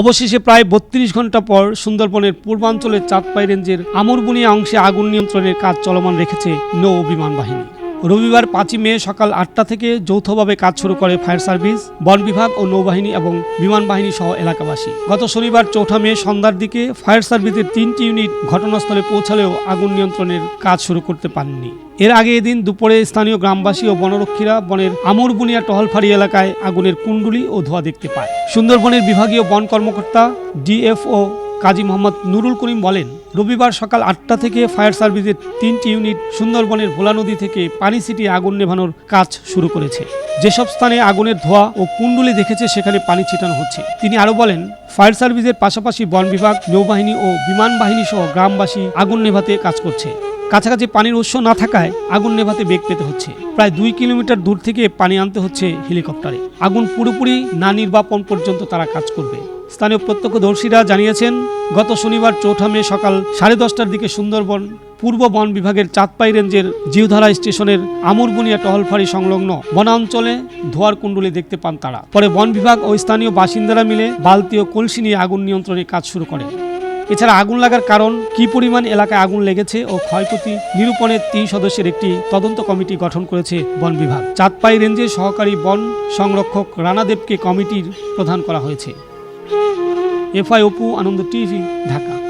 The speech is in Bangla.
অবশেষে প্রায় বত্রিশ ঘণ্টা পর সুন্দরবনের পূর্বাঞ্চলের চাঁদপাই রেঞ্জের আমরবুনিয়া অংশে আগুন নিয়ন্ত্রণের কাজ চলমান রেখেছে নৌ বিমান বাহিনী। রবিবার পাঁচই মে সকাল আটটা থেকে যৌথভাবে কাজ শুরু করে ফায়ার সার্ভিস, বন বিভাগ ও নৌবাহিনী এবং বিমান বাহিনী সহ এলাকাবাসী। গত শনিবার চৌঠা মে সন্ধ্যার দিকে ফায়ার সার্ভিসের তিনটি ইউনিট ঘটনাস্থলে পৌঁছালেও আগুন নিয়ন্ত্রণের কাজ শুরু করতে পারেননি। এর আগে এদিন দুপুরে স্থানীয় গ্রামবাসী ও বনরক্ষীরা বনের আমরবুনিয়া টহলফাড়ি এলাকায় আগুনের কুণ্ডুলি ও ধোঁয়া দেখতে পায়। সুন্দরবনের বিভাগীয় বন কর্মকর্তা, ডিএফও কাজী মোহাম্মদ নুরুল করিম বলেন, রবিবার সকাল আটটা থেকে ফায়ার সার্ভিসের তিনটি ইউনিট সুন্দরবনের ভোলা নদী থেকে পানি ছিটিয়ে আগুন নেভানোর কাজ শুরু করেছে। যেসব স্থানে আগুনের ধোঁয়া ও কুণ্ডুলি দেখেছে, সেখানে পানি ছিটানো হচ্ছে। তিনি আরও বলেন, ফায়ার সার্ভিসের পাশাপাশি বন বিভাগ, নৌবাহিনী ও বিমান বাহিনী সহ গ্রামবাসী আগুন নেভাতে কাজ করছে। কাছাকাছি পানির উৎস না থাকায় আগুন নেভাতে বেগ পেতে হচ্ছে। প্রায় দুই কিলোমিটার দূর থেকে পানি আনতে হচ্ছে হেলিকপ্টারে। আগুন পুরোপুরি না নির্বাপন পর্যন্ত তারা কাজ করবে। স্থানীয় প্রত্যক্ষদর্শীরা জানিয়েছেন, গত শনিবার চৌঠা মে সকাল সাড়ে দশটার দিকে সুন্দরবন পূর্ব বন বিভাগের চাঁদপাই রেঞ্জের জিউধারা স্টেশনের আমুরবুনিয়া টহলফাড়ি সংলগ্ন বনাঞ্চলে ধোয়ার কুণ্ডলি দেখতে পান তারা। পরে বন বিভাগ ও স্থানীয় বাসিন্দারা মিলে বালতি ও কলসি নিয়ে আগুন নিয়ন্ত্রণে কাজ শুরু করেন এছাড়া আগুন লাগার কারণ, কি পরিমাণ এলাকায় আগুন লেগেছে ও ক্ষয়ক্ষতি নিরূপণের তিন সদস্যের একটি তদন্ত কমিটি গঠন করেছে বন বিভাগ। চাঁদপাই রেঞ্জের সহকারী বন সংরক্ষক রানাদেবকে কমিটির প্রধান করা হয়েছে। FI Apu Ananda TV Dhaka